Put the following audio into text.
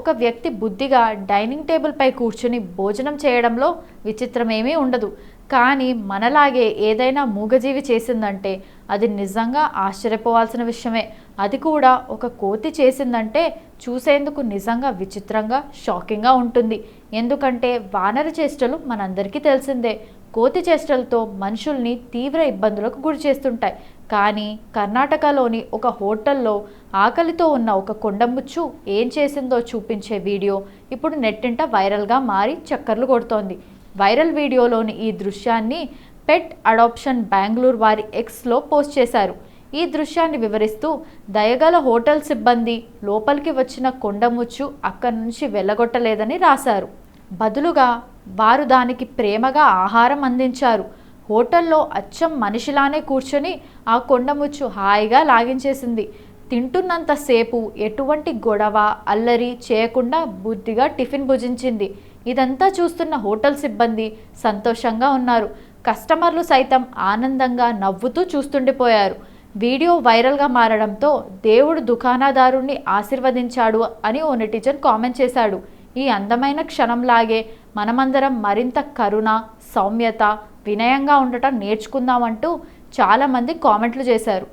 ఒక వ్యక్తి బుద్ధిగా డైనింగ్ టేబుల్పై కూర్చుని భోజనం చేయడంలో విచిత్రమేమీ ఉండదు. కానీ మనలాగే ఏదైనా మూగజీవి చేసిందంటే అది నిజంగా ఆశ్చర్యపోవాల్సిన విషయమే. అది కూడా ఒక కోతి చేసిందంటే చూసేందుకు నిజంగా విచిత్రంగా షాకింగ్గా ఉంటుంది. ఎందుకంటే వానర చేష్టలు మనందరికీ తెలిసిందే. కోతి చేష్టలతో మనుషుల్ని తీవ్ర ఇబ్బందులకు గురి చేస్తుంటాయి. కానీ కర్ణాటకలోని ఒక హోటల్లో ఆకలితో ఉన్న ఒక కొండముచ్చు ఏం చేసిందో చూపించే వీడియో ఇప్పుడు నెట్టింట వైరల్గా మారి చక్కర్లు కొడుతోంది. వైరల్ వీడియోలోని ఈ దృశ్యాన్ని పెట్ అడాప్షన్ బెంగళూరు వారి ఎక్స్లో పోస్ట్ చేశారు. ఈ దృశ్యాన్ని వివరిస్తూ దయగల హోటల్ సిబ్బంది లోపలికి వచ్చిన కొండముచ్చు అక్కడి నుంచి వెళ్ళగొట్టలేదని రాశారు. బదులుగా వారు దానికి ప్రేమగా ఆహారం అందించారు. హోటల్లో అచ్చం మనిషిలానే కూర్చొని ఆ కొండముచ్చు హాయిగా లాగించేసింది. తింటున్నంతసేపు ఎటువంటి గొడవ అల్లరి చేయకుండా బుద్ధిగా టిఫిన్ భుజించింది. ఇదంతా చూస్తున్న హోటల్ సిబ్బంది సంతోషంగా ఉన్నారు. కస్టమర్లు సైతం ఆనందంగా నవ్వుతూ చూస్తుండిపోయారు. వీడియో వైరల్గా మారడంతో దేవుడు దుకాణదారుణ్ణి ఆశీర్వదించాడు అని ఓ నెటిజన్ కామెంట్ చేశాడు. ఈ అందమైన క్షణంలాగే మనమందరం మరింత కరుణ సౌమ్యత వినయంగా ఉండటం నేర్చుకుందామంటూ చాలామంది కామెంట్లు చేశారు.